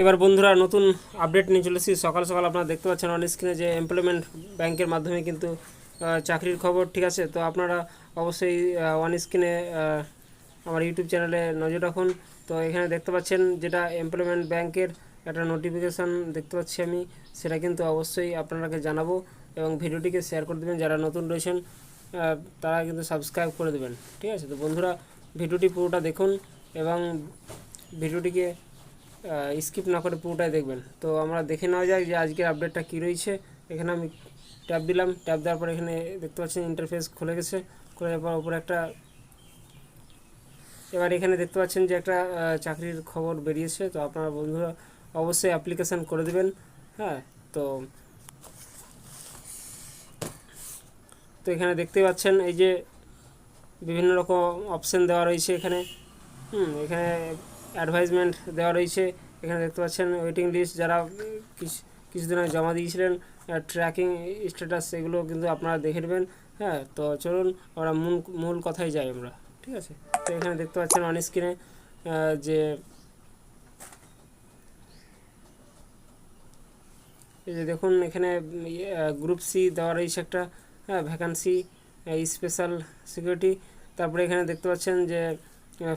এবার বন্ধুরা নতুন আপডেট নিয়ে চলেছি। সকাল সকাল আপনারা দেখতে পাচ্ছেন অন স্ক্রিনে যে এমপ্লয়মেন্ট ব্যাংকের মাধ্যমে কিন্তু চাকরির খবর, ঠিক আছে? তো আপনারা অবশ্যই অন স্ক্রিনে আমার ইউটিউব চ্যানেলে নজর রাখুন। তো এখানে দেখতে পাচ্ছেন যেটা এমপ্লয়মেন্ট ব্যাংকের একটা নোটিফিকেশান দেখতে পাচ্ছি আমি। সেটা কিন্তু অবশ্যই আপনারাকে জানাব এবং ভিডিওটিকে শেয়ার করে দেবেন। যারা নতুন রয়েছেন তারা কিন্তু সাবস্ক্রাইব করে দেবেন। ঠিক আছে? তো বন্ধুরা, ভিডিওটি পুরোটা দেখুন এবং ভিডিওটিকে স্কিপ না করে পুরোটাই দেখবেন। তো আমরা দেখে নেওয়া যাক যে আজকের আপডেটটা কী রয়েছে। এখানে আমি ট্যাব দিলাম। ট্যাব দেওয়ার পর এখানে দেখতে পাচ্ছেন ইন্টারফেস খুলে গেছে। খুলে যাওয়ার পর উপরে একটা এবার এখানে দেখতে পাচ্ছেন যে একটা চাকরির খবর বেরিয়েছে। তো আপনারা বন্ধুরা অবশ্যই অ্যাপ্লিকেশান করে দেবেন। হ্যাঁ তো তো এখানে দেখতে পাচ্ছেন এই যে বিভিন্ন রকম অপশান দেওয়া রয়েছে এখানে। হুম, এখানে অ্যাডভাইজমেন্ট দেওয়া রয়েছে। এখানে দেখতে পাচ্ছেন ওয়েটিং লিস্ট যারা কিছু, কিছুদিন আগে জমা দিয়েছিলেন ট্র্যাকিং স্ট্যাটাস এগুলো কিন্তু আপনারা দেখে নেবেন। হ্যাঁ তো চলুন আমরা মূল মূল কথায় যাই আমরা, ঠিক আছে? তো এখানে দেখতে পাচ্ছেন অন স্ক্রিনে যে এই যে দেখুন এখানে গ্রুপ সি দেওয়া রয়েছে একটা হ্যাঁ ভ্যাকান্সি স্পেশাল সিকিউরিটি তারপরে এখানে দেখতে পাচ্ছেন যে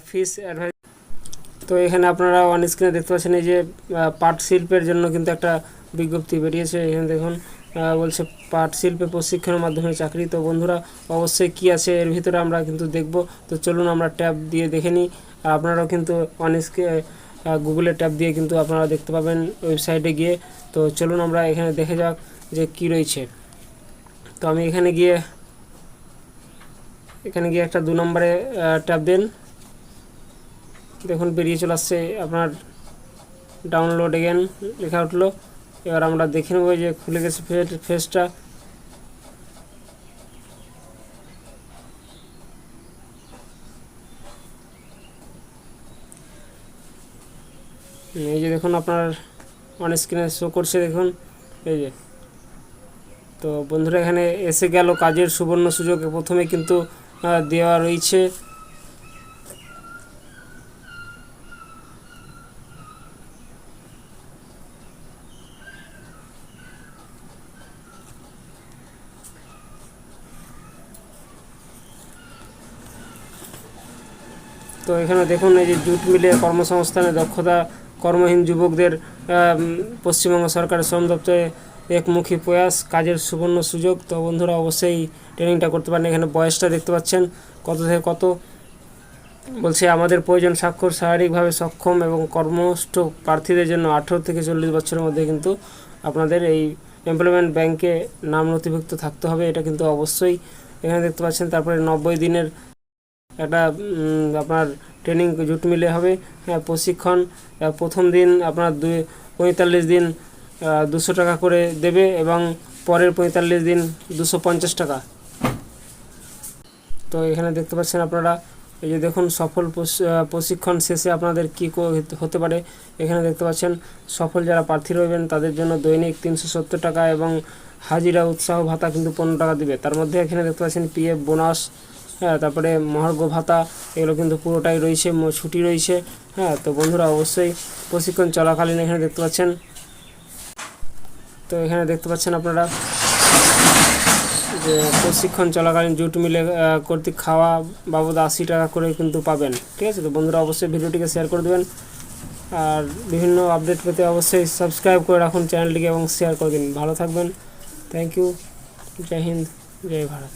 ফিস অ্যাডভাইস তো এখানে আপনারা অন স্ক্রিনে দেখতে পাচ্ছেন এই যে পাট শিল্পের জন্য কিন্তু একটা বিজ্ঞপ্তি বেরিয়েছে। এখানে দেখুন বলছে পাট শিল্পে প্রশিক্ষণের মাধ্যমে চাকরি। তো বন্ধুরা, অবশ্যই কি আছে এর ভিতরে আমরা কিন্তু দেখব। তো চলুন আমরা ট্যাব দিয়ে দেখে নিই। আর আপনারাও কিন্তু অন স্ক্রিনে গুগলে ট্যাব দিয়ে কিন্তু আপনারা দেখতে পাবেন ওয়েবসাইটে গিয়ে। তো চলুন আমরা এখানে দেখে যাক যে কি রয়েছে। তো আমি এখানে গিয়ে এখানে গিয়ে একটা দু নম্বরে ট্যাব দেন। দেখুন বেরিয়ে চলে আসছে আপনার ডাউনলোড এগেন লেখা উঠল। এবার আমরা দেখে নেব যে খুলে গেছে ফেসটা এই যে দেখুন আপনার অন স্ক্রিনে শো করছে, দেখুন। এই যে। তো বন্ধুরা, এখানে এসে গেল কাজের সুবর্ণ সুযোগ। প্রথমে কিন্তু দেওয়া রয়েছে। তো এখানে দেখুন এই যে জুট মিলে কর্মসংস্থানে দক্ষতা কর্মহীন যুবকদের পশ্চিমবঙ্গ সরকারের শ্রম দপ্তরে একমুখী প্রয়াস, কাজের সুবর্ণ সুযোগ। তো বন্ধুরা, অবশ্যই ট্রেনিংটা করতে পারেন। এখানে বয়সটা দেখতে পাচ্ছেন, কত থেকে কত? বলছে, আমাদের প্রয়োজন স্বাক্ষর শারীরিকভাবে সক্ষম এবং কর্মস্থ প্রার্থীদের জন্য আঠেরো থেকে চল্লিশ বছরের মধ্যে কিন্তু আপনাদের এই এমপ্লয়মেন্ট ব্যাংকে নাম নথিভুক্ত থাকতে হবে। এটা কিন্তু অবশ্যই এখানে দেখতে পাচ্ছেন। তারপরে নব্বই দিনের একটা আপনার ট্রেনিং জুট মিলে হবে। হ্যাঁ প্রশিক্ষণ প্রথম দিন আপনার দুই, পঁয়তাল্লিশ দিন দুশো টাকা করে দেবে এবং পরের পঁয়তাল্লিশ দিন দুশো পঞ্চাশ টাকা। তো এখানে দেখতে পাচ্ছেন আপনারা, এই যে দেখুন সফল প্রশিক্ষণ শেষে আপনাদের কী হতে পারে। এখানে দেখতে পাচ্ছেন সফল যারা প্রার্থী রইবেন, তাদের জন্য দৈনিক তিনশো সত্তর টাকা এবং হাজিরা উৎসাহ ভাতা কিন্তু পনেরো টাকা দিবে। তার মধ্যে এখানে দেখতে পাচ্ছেন পিএফ বোনাস হ্যাঁ তারপরে মহার্ঘ ভাতা, এগুলো কিন্তু পুরোটাই রয়েছে ছুটি রয়েছে। হ্যাঁ তো বন্ধুরা অবশ্যই প্রশিক্ষণ চলাকালীন এখানে দেখতে পাচ্ছেন। তো এখানে দেখতে পাচ্ছেন আপনারা যে প্রশিক্ষণ চলাকালীন জুট মিলে কর্তৃক খাওয়া বাবদ আশি টাকা করে কিন্তু পাবেন, ঠিক আছে? তো বন্ধুরা অবশ্যই ভিডিওটিকে শেয়ার করে দেবেন। আর বিভিন্ন আপডেট পেতে অবশ্যই সাবস্ক্রাইব করে রাখুন চ্যানেলটিকে এবং শেয়ার করে দিন। ভালো থাকবেন। Thank you. Joy Hind. Joy Bharat.